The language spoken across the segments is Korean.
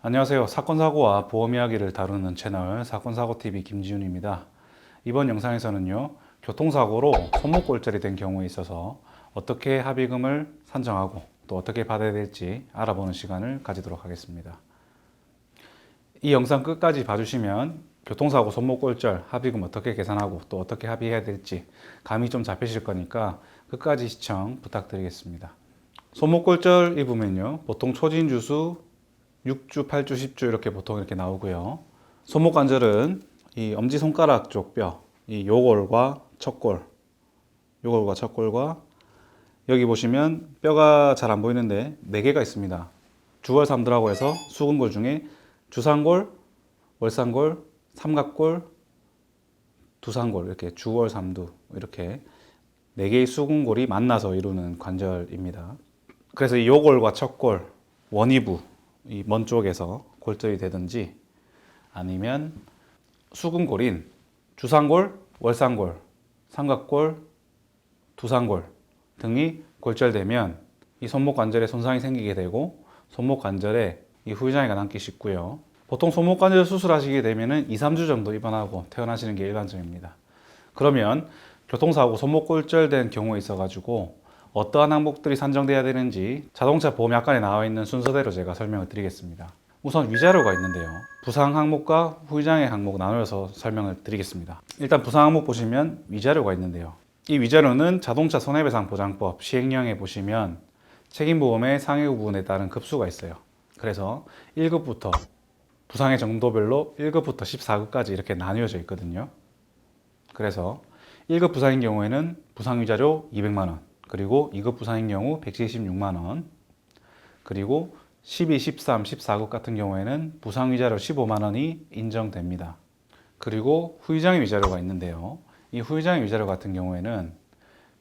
안녕하세요. 사건 사고와 보험 이야기를 다루는 채널 사건 사고 TV 김지훈입니다. 이번 영상에서는요. 교통사고로 손목골절이 된 경우에 있어서 어떻게 합의금을 산정하고 또 어떻게 받아야 될지 알아보는 시간을 가지도록 하겠습니다. 이 영상 끝까지 봐주시면 교통사고 손목골절 합의금 어떻게 계산하고 또 어떻게 합의해야 될지 감이 좀 잡히실 거니까 끝까지 시청 부탁드리겠습니다. 손목골절 입으면요 보통 초진주수 6주, 8주, 10주 이렇게 보통 이렇게 나오고요. 손목 관절은 이 엄지 손가락 쪽 뼈, 이 요골과 척골, 요골과 척골과 여기 보시면 뼈가 잘 안 보이는데 네 개가 있습니다. 주월삼두라고 해서 수근골 중에 주상골, 월상골, 삼각골, 두상골 이렇게 주월삼두 이렇게 네 개의 수근골이 만나서 이루는 관절입니다. 그래서 이 요골과 척골, 원위부 이 먼 쪽에서 골절이 되든지 아니면 수근골인 주상골, 월상골, 삼각골, 두상골 등이 골절되면 이 손목 관절에 손상이 생기게 되고 손목 관절에 이 후유장애가 남기 쉽고요. 보통 손목 관절 수술하시게 되면은 2, 3주 정도 입원하고 퇴원하시는 게 일반적입니다. 그러면 교통사고 손목 골절된 경우에 있어 가지고 어떠한 항목들이 산정돼야 되는지 자동차 보험 약관에 나와 있는 순서대로 제가 설명을 드리겠습니다. 우선 위자료가 있는데요. 부상 항목과 후유장애 항목 나누어서 설명을 드리겠습니다. 일단 부상 항목 보시면 위자료가 있는데요. 이 위자료는 자동차 손해배상 보장법 시행령에 보시면 책임보험의 상해 부분에 따른 급수가 있어요. 그래서 1급부터 부상의 정도별로 1급부터 14급까지 이렇게 나뉘어져 있거든요. 그래서 1급 부상인 경우에는 부상 위자료 200만 원, 그리고 2급 부상인 경우 176만 원, 그리고 12, 13, 14급 같은 경우에는 부상 위자료 15만 원이 인정됩니다. 그리고 후유장애 위자료가 있는데요. 이 후유장애 위자료 같은 경우에는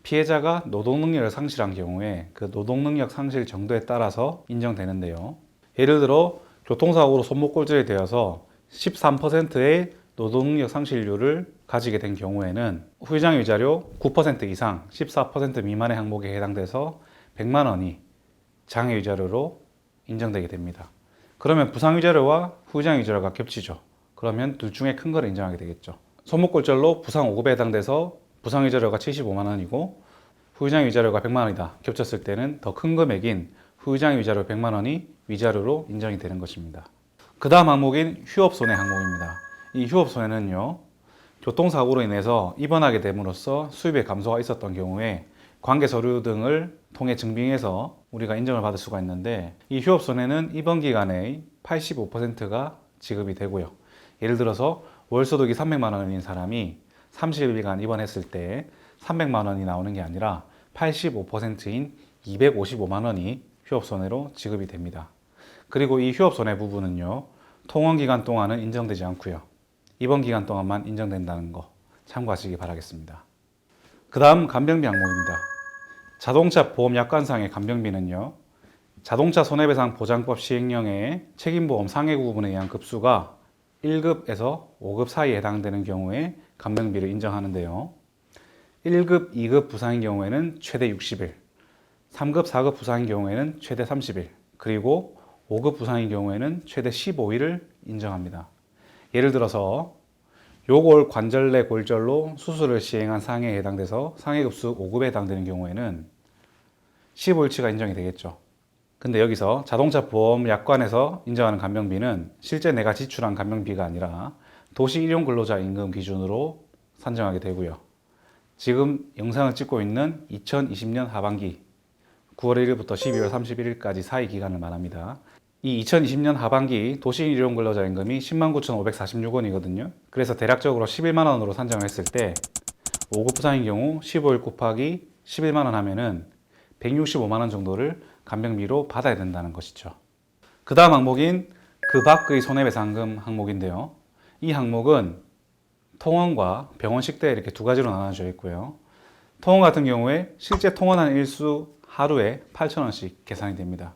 피해자가 노동능력을 상실한 경우에 그 노동능력 상실 정도에 따라서 인정되는데요. 예를 들어 교통사고로 손목골절이 되어서 13%의 노동능력 상실률을 가지게 된 경우에는 후유장애 위자료 9% 이상 14% 미만의 항목에 해당돼서 100만 원이 장애 위자료로 인정되게 됩니다. 그러면 부상 위자료와 후유장애 위자료가 겹치죠. 그러면 둘 중에 큰 거를 인정하게 되겠죠. 손목골절로 부상 5급에 해당돼서 부상 위자료가 75만 원이고 후유장애 위자료가 100만 원이다. 겹쳤을 때는 더 큰 금액인 후유장애 위자료 100만 원이 위자료로 인정이 되는 것입니다. 그 다음 항목인 휴업 손해 항목입니다. 이 휴업손해는요, 교통사고로 인해서 입원하게 됨으로써 수입의 감소가 있었던 경우에 관계 서류 등을 통해 증빙해서 우리가 인정을 받을 수가 있는데 이 휴업손해는 입원 기간의 85%가 지급이 되고요. 예를 들어서 월 소득이 300만 원인 사람이 30일간 입원했을 때 300만 원이 나오는 게 아니라 85%인 255만 원이 휴업손해로 지급이 됩니다. 그리고 이 휴업손해 부분은요, 통원 기간 동안은 인정되지 않고요. 입원 기간 동안만 인정된다는 거 참고하시기 바라겠습니다. 그 다음 간병비 항목입니다. 자동차 보험 약관상의 간병비는요, 자동차 손해배상 보장법 시행령의 책임보험 상해 구분에 의한 급수가 1급에서 5급 사이에 해당되는 경우에 간병비를 인정하는데요. 1급, 2급 부상인 경우에는 최대 60일, 3급, 4급 부상인 경우에는 최대 30일, 그리고 5급 부상인 경우에는 최대 15일을 인정합니다. 예를 들어서 요골 관절내 골절로 수술을 시행한 상해에 해당돼서 상해급수 5급에 해당되는 경우에는 15일치가 인정이 되겠죠. 근데 여기서 자동차 보험 약관에서 인정하는 간병비는 실제 내가 지출한 간병비가 아니라 도시 일용 근로자 임금 기준으로 산정하게 되고요. 지금 영상을 찍고 있는 2020년 하반기 9월 1일부터 12월 31일까지 사이 기간을 말합니다. 이 2020년 하반기 도시 일용 근로자 임금이 10만 9,546원이거든요. 그래서 대략적으로 11만 원으로 산정했을 때 5급 부상인 경우 15일 곱하기 11만 원 하면은 165만 원 정도를 간병비로 받아야 된다는 것이죠. 그 다음 항목인 그 밖의 손해배상금 항목인데요. 이 항목은 통원과 병원 식대 이렇게 두 가지로 나눠져 있고요. 통원 같은 경우에 실제 통원한 일수 하루에 8,000원씩 계산이 됩니다.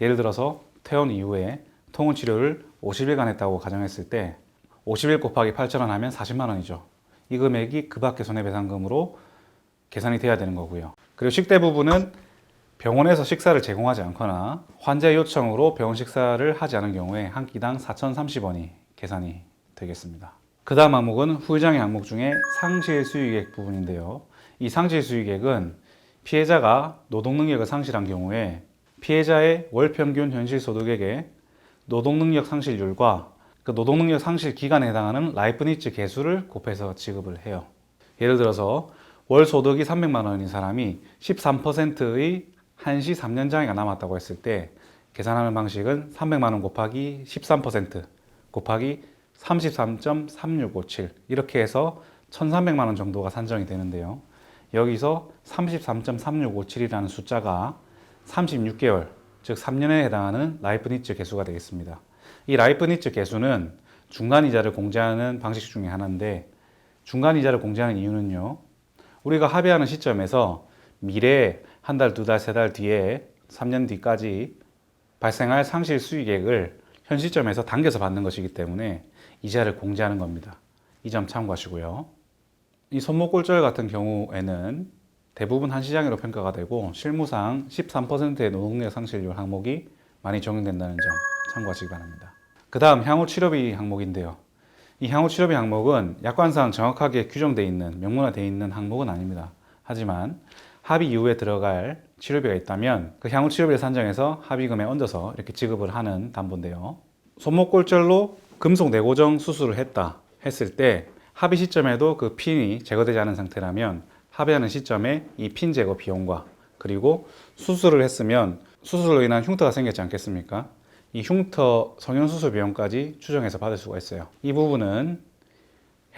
예를 들어서 퇴원 이후에 통원 치료를 50일간 했다고 가정했을 때 50일 곱하기 8,000원 하면 40만 원이죠. 이 금액이 그 밖의 손해배상금으로 계산이 돼야 되는 거고요. 그리고 식대 부분은 병원에서 식사를 제공하지 않거나 환자 요청으로 병원 식사를 하지 않은 경우에 한 끼당 4,030원이 계산이 되겠습니다. 그 다음 항목은 후유장애 항목 중에 상실 수익액 부분인데요. 이 상실 수익액은 피해자가 노동 능력을 상실한 경우에 피해자의 월 평균 현실 소득액의 노동 능력 상실률과 그 노동 능력 상실 기간에 해당하는 라이프니츠 개수를 곱해서 지급을 해요. 예를 들어서 월 소득이 300만 원인 사람이 13%의 한시 3년 장애가 남았다고 했을 때 계산하는 방식은 300만 원 곱하기 13% 곱하기 33.3657 이렇게 해서 1,300만 원 정도가 산정이 되는데요. 여기서 33.3657이라는 숫자가 36개월, 즉 3년에 해당하는 라이프니츠 개수가 되겠습니다. 이 라이프니츠 개수는 중간 이자를 공제하는 방식 중에 하나인데 중간 이자를 공제하는 이유는요. 우리가 합의하는 시점에서 미래에 한 달, 두 달, 세 달 뒤에 3년 뒤까지 발생할 상실 수익액을 현 시점에서 당겨서 받는 것이기 때문에 이자를 공제하는 겁니다. 이 점 참고하시고요. 이 손목골절 같은 경우에는 대부분 한 시장애로 평가가 되고 실무상 13%의 노동력 상실률 항목이 많이 적용된다는 점 참고하시기 바랍니다. 그 다음 향후 치료비 항목인데요. 이 향후 치료비 항목은 약관상 정확하게 규정되어 있는 명문화되어 있는 항목은 아닙니다. 하지만 합의 이후에 들어갈 치료비가 있다면 그 향후 치료비를 산정해서 합의금에 얹어서 이렇게 지급을 하는 담보인데요. 손목골절로 금속 내고정 수술을 했다 했을 때 합의 시점에도 그 핀이 제거되지 않은 상태라면 합의하는 시점에 이 핀 제거 비용과 그리고 수술을 했으면 수술로 인한 흉터가 생겼지 않겠습니까? 이 흉터 성형 수술 비용까지 추정해서 받을 수가 있어요. 이 부분은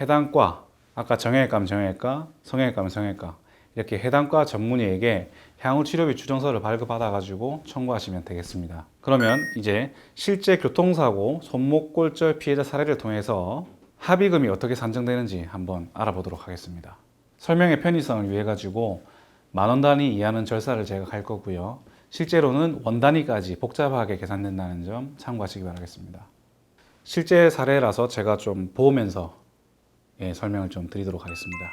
해당 과 아까 정형외과면 정형외과, 성형외과면 성형외과 이렇게 해당 과 전문의에게 향후 치료비 추정서를 발급받아 가지고 청구하시면 되겠습니다. 그러면 이제 실제 교통사고 손목골절 피해자 사례를 통해서 합의금이 어떻게 산정되는지 한번 알아보도록 하겠습니다. 설명의 편의성을 위해 가지고 만 원 단위 이하는 절사를 제가 갈 거고요. 실제로는 원 단위까지 복잡하게 계산된다는 점 참고하시기 바라겠습니다. 실제 사례라서 제가 좀 보면서 예, 설명을 좀 드리도록 하겠습니다.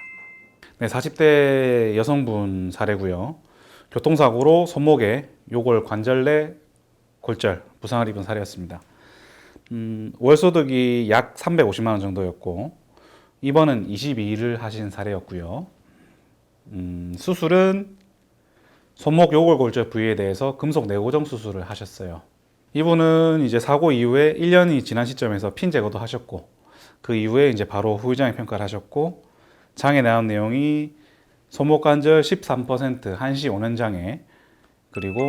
네, 40대 여성분 사례고요. 교통사고로 손목에 요골 관절내 골절 부상을 입은 사례였습니다. 음, 월소득이 약 350만 원 정도였고 입원은 22일을 하신 사례였고요. 음, 수술은 손목 요골 골절 부위에 대해서 금속 내고정 수술을 하셨어요. 이분은 이제 사고 이후에 1년이 지난 시점에서 핀 제거도 하셨고 그 이후에 이제 바로 후유장애 평가를 하셨고 장애 나온 내용이 손목 관절 13% 한시 5년 장애 그리고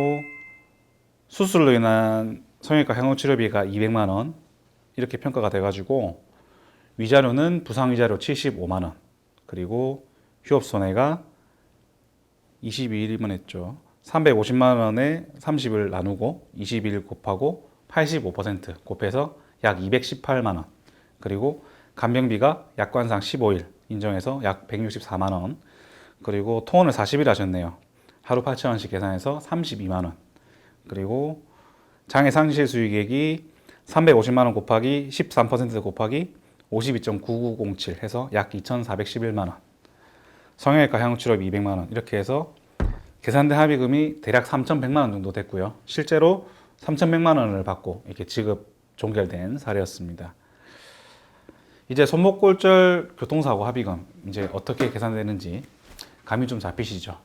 수술로 인한 성형외과 향후 치료비가 200만 원 이렇게 평가가 돼가지고 위자료는 부상 위자료 75만 원 그리고 휴업 손해가 22일이면 했죠. 350만 원에 30을 나누고 21일 곱하고 85% 곱해서 약 218만 원. 그리고 간병비가 약관상 15일 인정해서 약 164만 원. 그리고 통원을 40일 하셨네요. 하루 8천 원씩 계산해서 32만 원. 그리고 장애 상실 수익액이 350만 원 곱하기 13% 곱하기 52.9907 해서 약 2,411만 원. 성형외과 향후 치료비 200만 원 이렇게 해서 계산된 합의금이 대략 3,100만 원 정도 됐고요. 실제로 3,100만 원을 받고 이렇게 지급 종결된 사례였습니다. 이제 손목골절 교통사고 합의금 이제 어떻게 계산되는지 감이 좀 잡히시죠?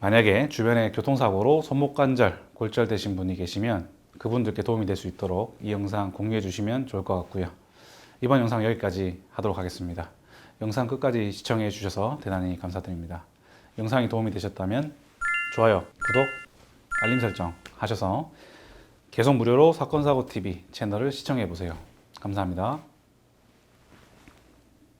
만약에 주변에 교통사고로 손목관절 골절되신 분이 계시면 그분들께 도움이 될 수 있도록 이 영상 공유해 주시면 좋을 것 같고요. 이번 영상 여기까지 하도록 하겠습니다. 영상 끝까지 시청해 주셔서 대단히 감사드립니다. 영상이 도움이 되셨다면 좋아요, 구독, 알림 설정 하셔서 계속 무료로 사건 사고 TV 채널을 시청해 보세요. 감사합니다.